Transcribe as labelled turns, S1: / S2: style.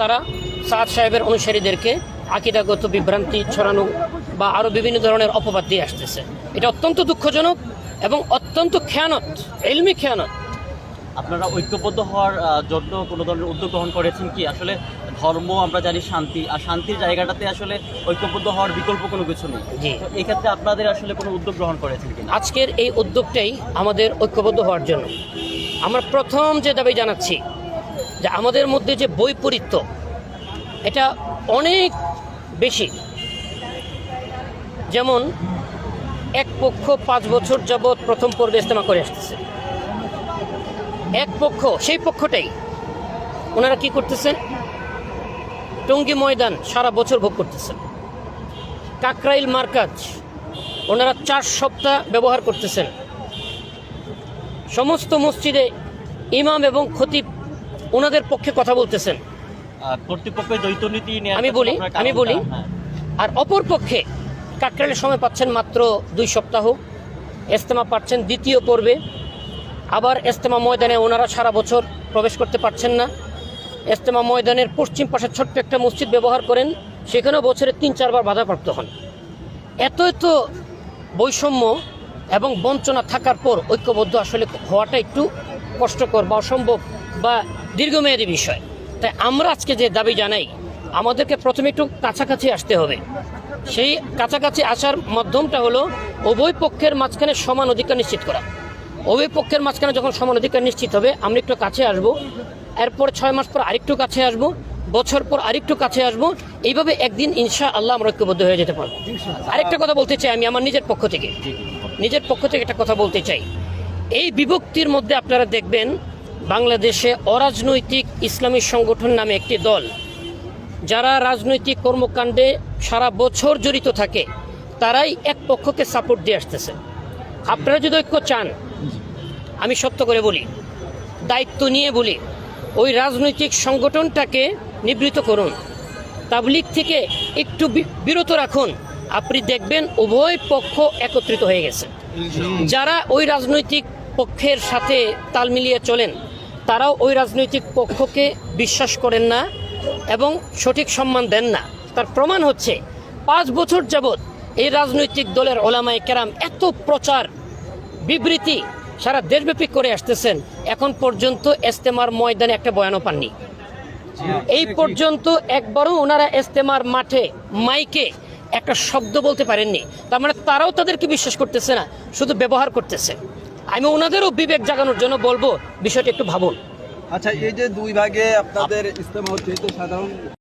S1: তারা সাদ সাহেবের অনুসারীদেরকে আকিদাগত বিভ্রান্তি ছড়ানো বা আরও বিভিন্ন ধরনের অপবাদ দিয়ে আসতেছে। এটা অত্যন্ত দুঃখজনক এবং অত্যন্ত খেয়ানত এলমি খেয়ানত।
S2: আপনারা ঐক্যবদ্ধ হওয়ার জন্য কোনো ধরনের উদ্যোগ গ্রহণ করেছেন কি? আসলে ধর্ম আমরা জানি শান্তি আর শান্তির জায়গাটাতে আসলে ঐক্যবদ্ধ হওয়ার বিকল্প কোনো কিছু নেই।
S1: জি।
S2: তো এই ক্ষেত্রে আপনাদের আসলে কোনো উদ্যোগ গ্রহণ করেছেন কিনা?
S1: আজকের এই উদ্যোগটাই আমাদের ঐক্যবদ্ধ হওয়ার জন্য। আমরা প্রথম যে দাবি জানাচ্ছি যে আমাদের মধ্যে যে বৈপরীত্য, এটা অনেক বেশি। যেমন, এক পক্ষ পাঁচ বছর যাবৎ প্রথম পর্বে ইস্তেমা করে আসতেছে। এক পক্ষ, সেই পক্ষটাই। ওনারা কি করতেছেন টঙ্গী ময়দান সারা বছর ভোগ করতেছেন কাকরাইল মার্কাজ, ওনারা চার সপ্তাহ ব্যবহার করতেছেন। সমস্ত মসজিদে ইমাম এবং খতিব ওনাদের পক্ষে কথা বলতেছেন
S2: দ্বৈত নীতি
S1: আমি বলি, আমি বলি।
S2: হ্যাঁ।
S1: আর অপর পক্ষে কাকরাইলের সময় পাচ্ছেন মাত্র দুই সপ্তাহ এস্তেমা পাচ্ছেন দ্বিতীয় পর্বে আবার এস্তেমা ময়দানে ওনারা সারা বছর প্রবেশ করতে পারছেন না এস্তেমা ময়দানের পশ্চিম পাশে ছোট্ট একটা মসজিদ ব্যবহার করেন সেখানেও বছরে তিন চারবার বাধাপ্রাপ্ত হন এত এত বৈষম্য এবং বঞ্চনা থাকার পর ঐক্যবদ্ধ আসলে হওয়াটা একটু কষ্টকর বা অসম্ভব বা দীর্ঘমেয়াদী বিষয়। তাই আমরা আজকে যে দাবি জানাই, আমাদেরকে প্রথমে একটু কাছাকাছি আসতে হবে। সেই কাছাকাছি আসার মাধ্যমটা হলো উভয় পক্ষের মাঝখানে সমান অধিকার নিশ্চিত করা। উভয় পক্ষের মাঝখানে যখন সমান অধিকার নিশ্চিত হবে, আমরা একটু কাছে আসব। এরপর ছয় মাস পর আরেকটু কাছে আসব, বছর পর আরেকটু কাছে আসব। এইভাবে একদিন ইনশা আল্লাহ আমরা ঐক্যবদ্ধ হয়ে যেতে পারব। আরেকটা কথা বলতে চাই আমি আমার নিজের পক্ষ থেকে। নিজের পক্ষ থেকে একটা কথা বলতে চাই। এই বিভক্তির মধ্যে আপনারা দেখবেন বাংলাদেশে অরাজনৈতিক ইসলামী সংগঠন নামে একটি দল। যারা রাজনৈতিক কর্মকাণ্ডে সারা বছর জড়িত থাকে, তারাই এক পক্ষকে সাপোর্ট দিয়ে আসতেছে। আপনারা যদি ঐক্য চান, আমি সত্য করে বলি, দায়িত্ব নিয়ে বলি, ওই রাজনৈতিক সংগঠনটাকে নিবৃত করুন। তাবলিগ থেকে একটু বিরত রাখুন। আপনি দেখবেন উভয় পক্ষ একত্রিত হয়ে গেছে। যারা ওই রাজনৈতিক পক্ষের সাথে তাল মিলিয়ে চলেন তারাও ওই রাজনৈতিক পক্ষকে বিশ্বাস করেন না এবং সঠিক সম্মান দেন না। তার প্রমাণ হচ্ছে পাঁচ বছর যাবৎ এই রাজনৈতিক দলের ওলামায় কেরাম এত প্রচার, বিবৃতি সারা দেশব্যাপী করে আসতেছেন। এখন পর্যন্ত এস্তেমার ময়দানে একটা বয়ানও পাননি। এই পর্যন্ত একবারও ওনারা এস্তেমার মাঠে মাইকে একটা শব্দ বলতে পারেননি। তার মানে তারাও তাদেরকে বিশ্বাস করতেছে না, শুধু ব্যবহার করতেছে। আমি ওনাদেরও বিবেক জাগানোর জন্য বলব, বিষয়টা একটু ভাবুন।
S3: আচ্ছা এই যে দুই ভাগে আপনাদের ইস্তেমা হচ্ছে সাধারণ